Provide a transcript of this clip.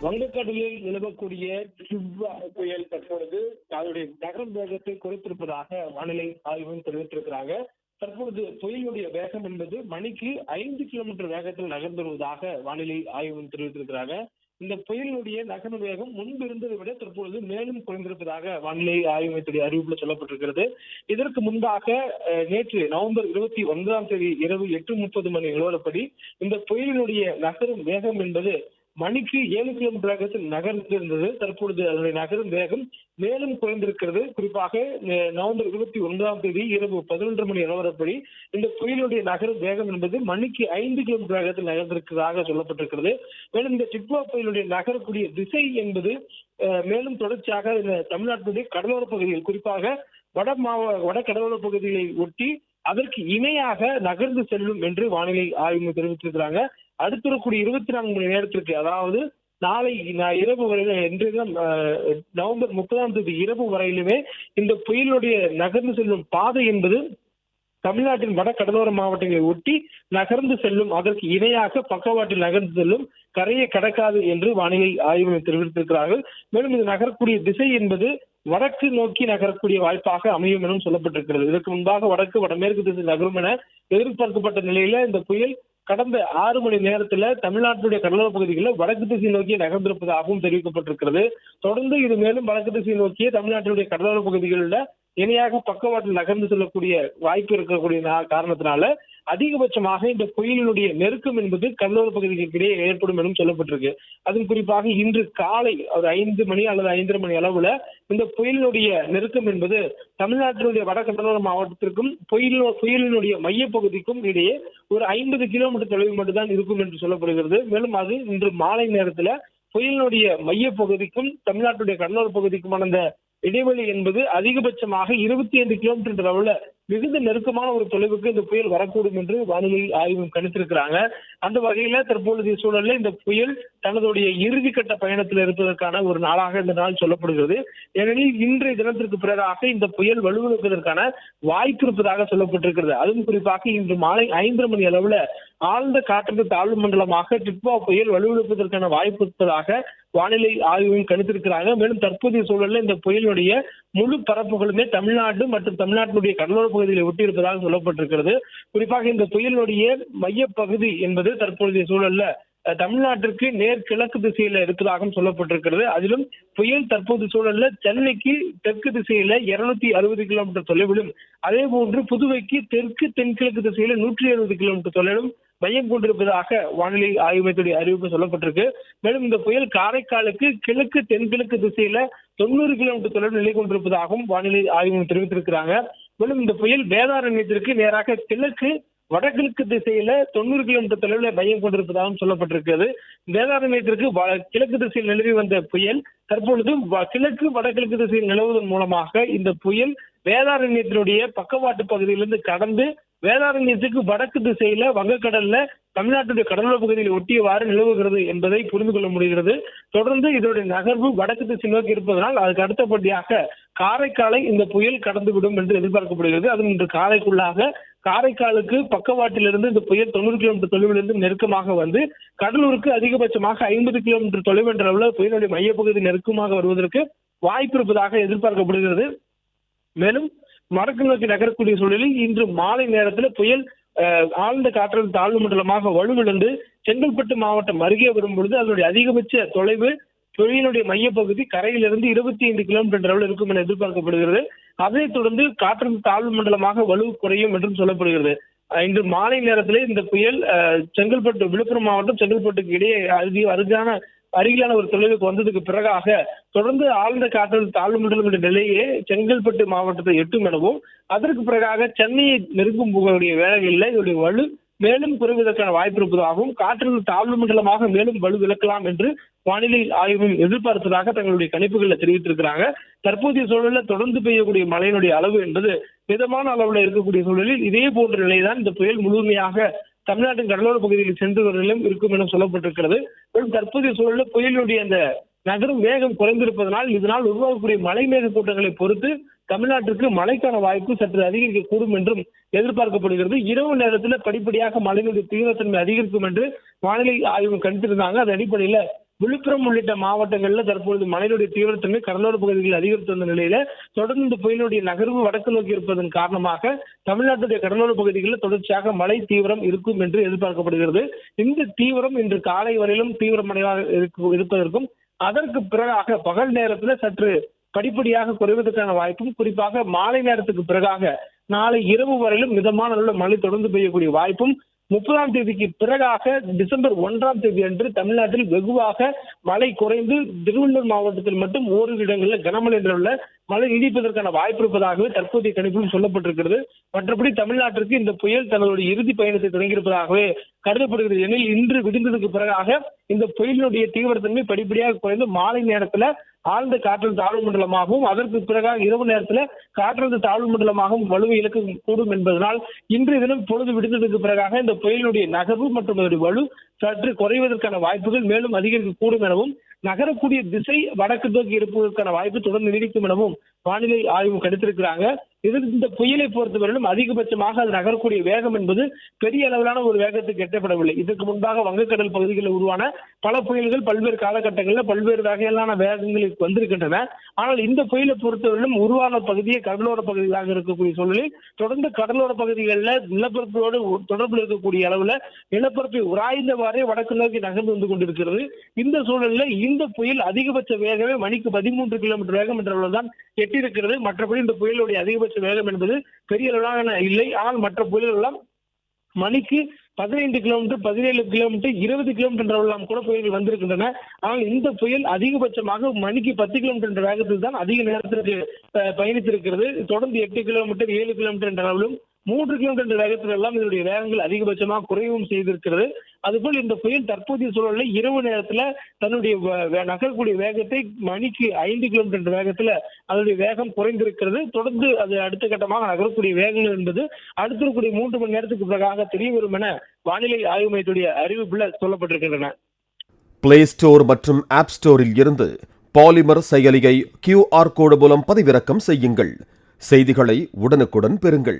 வங்கக்கடலில் நிலவக்கூடிய டிட்வா புயல் தற்பொழுது அதனுடைய நகரும் வேகத்தை குறைத்திருப்பதாக வானிலை ஆய்வு தெரிவித்திருக்கிறாங்க. தற்பொழுது புயலுடைய வேகம் என்பது மணிக்கு ஐந்து கிலோமீட்டர் வேகத்தில் நகர்ந்து வருவதாக வானிலை ஆய்வு தெரிவித்திருக்கிறாங்க. இந்த புயலினுடைய நகரும் வேகம் முன்பு இருந்ததை விட தற்பொழுது மேலும் குறைந்திருப்பதாக வானிலை ஆய்வு மையத்துடைய அறிவிப்புல சொல்லப்பட்டிருக்கிறது. இதற்கு முன்பாக அஹ், நேற்று நவம்பர் இருபத்தி ஒன்பதாம் தேதி இரவு எட்டு முப்பது மணி நிலவரப்படி இந்த புயலினுடைய நகரும் வேகம் என்பது மணிக்கு ஏழு கிலோமீட்டர் வேகத்தில் நகர்ந்திருந்தது. தற்பொழுது அதனுடைய நகரும் வேகம் மேலும் குறைந்திருக்கிறது. குறிப்பாக நவம்பர் இருபத்தி ஒன்பதாம் தேதி இரவு பதினொன்று மணி நிலவரப்படி இந்த புயலுடைய நகரும் வேகம் என்பது மணிக்கு ஐந்து கிலோமீட்டர் வேகத்தில் நகர்ந்திருக்கிறதாக சொல்லப்பட்டிருக்கிறது. மேலும் இந்த டிட்வா புயலுடைய நகரக்கூடிய திசை என்பது மேலும் தொடர்ச்சியாக இந்த தமிழ்நாட்டினுடைய கடலோர பகுதியில் குறிப்பாக வட மாவ வட கடலோர பகுதிகளை ஒட்டி அதற்கு இணையாக நகர்ந்து செல்லும் என்று வானிலை ஆய்வு தெரிவித்திருக்கிறாங்க. அடுத்திருக்கூடிய இருபத்தி நான்கு மணி நேரத்திற்கு அதாவது நாளை நான் இரவு வரையில இன்றைய தினம் நவம்பர் முப்பதாம் தேதி இரவு வரையிலுமே இந்த புயலுடைய நகர்ந்து செல்லும் பாதை என்பது தமிழ்நாட்டின் வட கடலோர மாவட்டங்களை ஒட்டி நகர்ந்து செல்லும் அதற்கு இணையாக பக்கவாட்டில் நகர்ந்து செல்லும் கரையை கடக்காது என்று வானிலை ஆய்வு மையம் தெரிவித்திருக்கிறார்கள். மேலும் இது நகரக்கூடிய திசை என்பது வடக்கு நோக்கி நகரக்கூடிய வாய்ப்பாக அமையும் எனவும் சொல்லப்பட்டிருக்கிறது. இதற்கு முன்பாக வடக்கு வடமேற்கு திசை நகரும் என எதிர்பார்க்கப்பட்ட நிலையில இந்த புயல் கடந்த ஆறு மணி நேரத்துல தமிழ்நாட்டினுடைய கடலோர பகுதிகளில் வடக்கு திசை நோக்கி நகர்ந்திருப்பதாகவும் தெரிவிக்கப்பட்டிருக்கிறது. தொடர்ந்து இது மேலும் வடக்கு திசை நோக்கிய தமிழ்நாட்டினுடைய கடலோர பகுதிகளில் இணையாக பக்கவாட்டில் நகர்ந்து செல்லக்கூடிய வாய்ப்பு இருக்கக்கூடிய நா- காரணத்தினால அதிகபட்சமாக இந்த புயலினுடைய நெருக்கம் என்பது கடலோர பகுதிகளுக்கிடையே ஏற்படும் எனவும் சொல்லப்பட்டிருக்கு. அதுவும் குறிப்பாக இன்று காலை ஒரு ஐந்து மணி அல்லது ஐந்தரை மணி அளவுல இந்த புயலினுடைய நெருக்கம் என்பது தமிழ்நாட்டினுடைய வட கடலோர மாவட்டத்திற்கும் புயல் புயலினுடைய மையப்பகுதிக்கும் இடையே ஒரு ஐம்பது கிலோமீட்டர் தொலைவு மட்டும்தான் இருக்கும் என்று சொல்லப்படுகிறது. மேலும் அது இன்று மாலை நேரத்துல புயலினுடைய மையப்பகுதிக்கும் தமிழ்நாட்டுடைய கடலோர பகுதிக்குமான அந்த இடைவெளி என்பது அதிகபட்சமாக இருபத்தி ஐந்து கிலோமீட்டர் அளவுல மிகுந்த நெருக்கமான ஒரு தொலைவுக்கு இந்த புயல் வரக்கூடும் என்று வானிலை ஆய்வு கணித்திருக்கிறாங்க. அந்த வகையில தற்பொழுதைய சூழல்ல இந்த புயல் தனதுடைய இறுதி கட்ட பயணத்தில் இருப்பதற்கான ஒரு நாளாக இந்த நாள் சொல்லப்படுகிறது. ஏனெனில் இன்றைய தினத்திற்கு பிறகாக இந்த புயல் வலுவிழப்பதற்கான வாய்ப்பு இருப்பதாக சொல்லப்பட்டிருக்கிறது. அதுவும் குறிப்பாக இன்று மாலை ஐந்து மணி அளவுல ஆழ்ந்த காற்றழுத்த தாழ்வு மண்டலமாக டிட்வா புயல் வலுவிழப்பதற்கான வாய்ப்பு இருப்பதாக வானிலை ஆய்வு கணித்திருக்கிறாங்க. மேலும் தற்போதைய சூழல்ல இந்த புயலுடைய முழு பரப்புகளுமே தமிழ்நாடு மற்றும் தமிழ்நாட்டினுடைய கடலோர பகுதிகளை ஒட்டியிருப்பதாக சொல்லப்பட்டிருக்கிறது. குறிப்பாக இந்த புயலுடைய மையப்பகுதி என்பது தற்போதைய சூழல்ல அஹ், தமிழ்நாட்டிற்கு நேர்கிழக்கு திசையில இருப்பதாகவும் சொல்லப்பட்டிருக்கிறது. அதிலும் புயல் தற்போது சூழல்ல சென்னைக்கு தெற்கு திசையில இருநூத்தி அறுபது கிலோமீட்டர் தொலைவிலும் அதே போன்று புதுவைக்கு தெற்கு தென்கிழக்கு திசையில நூற்றி அறுபது கிலோமீட்டர் தொலைவிலும் மையம் கொண்டிருப்பதாக வானிலை ஆய்வு மையத்துடைய அறிவிப்பு சொல்லப்பட்டிருக்கு. மேலும் இந்த புயல் காரைக்காலுக்கு கிழக்கு தென்கிழக்கு திசையில தொண்ணூறு கிலோமீட்டர் தொலைவில் நிலை கொண்டிருப்பதாகவும் வானிலை ஆய்வு மையம் தெரிவித்திருக்கிறாங்க. மேலும் இந்த புயல் வேதாரண்யத்திற்கு நேராக கிழக்கு வடகிழக்கு திசையில தொண்ணூறு கிலோமீட்டர் தொலைவில் மையம் கொண்டிருப்பதாகவும் சொல்லப்பட்டிருக்கிறது. வேதாரண்யத்திற்கு வ- கிழக்கு திசையில் நிலவி வந்த புயல் தற்பொழுது வ- கிழக்கு வடகிழக்கு திசையில் நிலவுவதன் மூலமாக இந்த புயல் வேதாரண்யத்தினுடைய பக்கவாட்டு பகுதியிலிருந்து கடந்து வேதாரண்யத்துக்கு வடக்கு திசையில வங்கக்கடல்ல தமிழ்நாட்டுடைய கடலோர பகுதியில் ஒட்டியவாறு நிலவுகிறது என்பதை புரிந்து கொள்ள முடிகிறது. தொடர்ந்து இதனுடைய நகர்வு வடக்கு திசை நோக்கி இருப்பதனால் அதுக்கு அடுத்தபடியாக காரைக்காலை இந்த புயல் கடந்துவிடும் என்று எதிர்பார்க்கப்படுகிறது. அதுவும் இன்று காலைக்குள்ளாக காரைக்காலுக்கு பக்கவாட்டிலிருந்து இந்த புயல் தொண்ணூறு கிலோமீட்டர் தொலைவிலிருந்து நெருக்கமாக வந்து கடலூருக்கு அதிகபட்சமாக ஐம்பது கிலோமீட்டர் தொலைவு என்ற அளவில் புயலுடைய மையப்பகுதி நெருக்கமாக வருவதற்கு வாய்ப்பு இருப்பதாக எதிர்பார்க்கப்படுகிறது. மேலும் வடக்கு நோக்கி நகரக்கூடிய சூழலில் இன்று மாலை நேரத்தில் புயல் அஹ், ஆழ்ந்த காற்றழுத்த தாழ்வு மண்டலமாக வலுவிழந்து செங்கல்பட்டு மாவட்டம் அருகே வரும் பொழுது அதனுடைய அதிகபட்ச தொலைவு புயலினுடைய மையப்பகுதி கரையிலிருந்து இருபத்தி ஐந்து கிலோமீட்டர் அளவில் இருக்கும் என எதிர்பார்க்கப்படுகிறது. அதைத் தொடர்ந்து காற்றழுத்த தாழ்வு மண்டலமாக வலு குறையும் என்றும் சொல்லப்படுகிறது. இன்று மாலை நேரத்திலே இந்த புயல் அஹ், செங்கல்பட்டு விழுப்புரம் மாவட்டம் செங்கல்பட்டுக்கு இடையே அருகே அருகான அருகிலான ஒரு தொலைவுக்கு வந்ததுக்கு பிறகாக தொடர்ந்து ஆழ்ந்த காற்றழுத்த தாழ்வு மண்டலம் என்ற நிலையே செங்கல்பட்டு மாவட்டத்தை எட்டும் எனவும் அதற்கு பிறகாக சென்னையை நெருங்கும் போகக்கூடிய வேலைகளில் இதனுடைய வலு மேலும் குறைவதற்கான வாய்ப்பு இருப்பதாகவும் காற்றழுத்த தாழ்வு மண்டலமாக மேலும் வலு விளக்கலாம் என்று வானிலை ஆய்வும் எதிர்பார்த்ததாக தங்களுடைய கணிப்புகளில் தெரிவித்திருக்கிறாங்க. தற்போதைய சூழலில் தொடர்ந்து பெய்யக்கூடிய மழையினுடைய அளவு என்பது மிதமான அளவில் இருக்கக்கூடிய சூழலில் இதே போன்ற நிலைதான் இந்த புயல் முழுமையாக தமிழ்நாட்டின் கடலோர பகுதியில் சென்று வரும் இருக்கும் என சொல்லப்பட்டிருக்கிறது. மேலும் தற்போதைய சூழலில் புயலுடைய அந்த நகரும் வேகம் குறைந்திருப்பதனால் இதனால் உருவாகக்கூடிய மழை மேக கூட்டங்களை பொறுத்து தமிழ்நாட்டிற்கு மழைக்கான வாய்ப்பு சற்று அதிகரிக்கக்கூடும் என்றும் எதிர்பார்க்கப்படுகிறது. இரவு நேரத்தில் படிப்படியாக மழையினுடைய தீவிரத்தன்மை அதிகரிக்கும் என்று வானிலை ஆய்வு கணித்திருந்தாங்க. அது அடிப்படையில் விழுப்புரம் உள்ளிட்ட மாவட்டங்களில் தற்பொழுது மழையினுடைய தீவிரத்தன்மை கடலோர பகுதிகளில் அதிகரித்து வந்த நிலையில தொடர்ந்து இந்த புயலுடைய நகர்வு வடக்கு நோக்கி இருப்பதன் காரணமாக தமிழ்நாட்டுடைய கடலோர பகுதிகளில் தொடர்ச்சியாக மழை தீவிரம் இருக்கும் என்று எதிர்பார்க்கப்படுகிறது. இந்த தீவிரம் இன்று காலை வரையிலும் தீவிரமடைவாக இருப்பதற்கும் அதற்கு பிறகாக பகல் நேரத்துல சற்று படிப்படியாக குறைவதற்கான வாய்ப்பும் குறிப்பாக மாலை நேரத்துக்கு பிறகாக நாளை இரவு வரையிலும் மிதமான அளவில் மழை தொடர்ந்து பெய்யக்கூடிய வாய்ப்பும் முப்பதாம் தேதிக்கு பிறகாக டிசம்பர் ஒன்றாம் தேதி அன்று தமிழ்நாட்டில் வெகுவாக மழை குறைந்து திருவள்ளூர் மாவட்டத்தில் மட்டும் ஓரிரு இடங்களில் கனமழை என்ற உள்ள மழை நீடிப்பதற்கான வாய்ப்பு இருப்பதாகவே தற்போதைய கணிப்பில் சொல்லப்பட்டிருக்கிறது. மற்றபடி தமிழ்நாட்டிற்கு இந்த புயல் தங்களுடைய இறுதி பயணத்தை தொடங்கியிருப்பதாகவே கருதப்படுகிறது. எனில் இன்று விடிந்ததுக்கு பிறகாக இந்த புயலினுடைய தீவிரத்தன்மை படிப்படியாக குறைந்து மாலை நேரத்தில் ஆழ்ந்த காற்றழுத்த தாழ்வு மண்டலமாகவும் அதற்கு பிறகாக இரவு நேரத்துல காற்றழுத்த தாழ்வு மண்டலமாகவும் வலுவை இழக்க கூடும் என்பதனால் இன்றைய தினம் பொழுது விடுந்ததுக்கு பிறகாக இந்த புயலினுடைய நகர்வு மற்றும் அதனுடைய வலு சற்று குறைவதற்கான வாய்ப்புகள் மேலும் அதிகரிக்கக்கூடும் எனவும் நகரக்கூடிய திசை வடக்கு நோக்கி இருப்பதற்கான வாய்ப்பு தொடர்ந்து நீடிக்கும் எனவும் வானிலை ஆய்வு கணித்திருக்கிறாங்க. இதில் இந்த புயலை பொறுத்தவரையிலும் அதிகபட்சமாக அது நகரக்கூடிய வேகம் என்பது பெரிய அளவிலான ஒரு வேகத்துக்கு எட்டப்படவில்லை. இதற்கு முன்பாக வங்கக்கடல் பகுதிகளில் உருவான பல புயல்கள் பல்வேறு காலகட்டங்களில் பல்வேறு வகையிலான வேகங்களுக்கு வந்திருக்கின்றன. ஆனால் இந்த புயலை பொறுத்தவரையிலும் உருவான பகுதியே கடலோர பகுதிகளாக இருக்கக்கூடிய சூழலில் தொடர்ந்து கடலோர பகுதிகளில் நிலப்பரப்போடு தொடர்பில் இருக்கக்கூடிய அளவில் நிலப்பரப்பை உராய்ந்தவாறே வடக்கு நோக்கி நகர்ந்து வந்து கொண்டிருக்கிறது. இந்த சூழலில் இந்த புயல் அதிகபட்ச வேகமே மணிக்கு பதிமூன்று கிலோமீட்டர் வேகம் என்ற அளவுதான் எட்டியிருக்கிறது. மற்றபடி இந்த புயலுடைய அதிகபட்ச வேகம் என்பது பெரிய அளவிலான இல்லை. ஆனால் மற்ற புயல்கள் எல்லாம் மணிக்கு பதினைந்து கிலோமீட்டர் பதினேழு கிலோமீட்டர் இருபது கிலோமீட்டர் என்ற அளவெல்லாம் கூட புயல்கள் வந்திருக்கின்றன. ஆனால் இந்த புயல் அதிகபட்சமாக மணிக்கு பத்து கிலோமீட்டர் என்ற வேகத்தில் தான் அதிக நேரத்திற்கு பயணித்திருக்கிறது. தொடர்ந்து எட்டு கிலோமீட்டர் ஏழு கிலோமீட்டர் என்ற அளவிலும் மூன்று கிலோமீட்டர் வேகத்தில் எல்லாம் இதனுடைய வேகங்கள் அதிகபட்சமாக குறைவும் செய்திருக்கிறது. அதுபோல் இந்த புயல் தற்போதைய சூழலில் இரவு நேரத்துல தன்னுடைய வே- நகரக்கூடிய வேகத்தை மணிக்கு ஐந்து கிலோமீட்டர் வேகத்தில் வேகத்துல அதனுடைய வேகம் குறைந்திருக்கிறது. தொடர்ந்து அது அடுத்த கட்டமாக நகரக்கூடிய வேகங்கள் என்பது அடுத்திருக்கூடிய மூன்று மணி நேரத்துக்கு பிறகாக தெரிய வரும் என வானிலை ஆய்வு மையத்துடைய அறிவிப்புல சொல்லப்பட்டிருக்கின்றன. பிளே ஸ்டோர் மற்றும் ஆப் ஸ்டோரில் இருந்து பாலிமர் செயலியை கியூஆர் கோடு மூலம் பதிவிறக்கம் செய்யுங்கள். செய்திகளை உடனுக்குடன் பெறுங்கள்.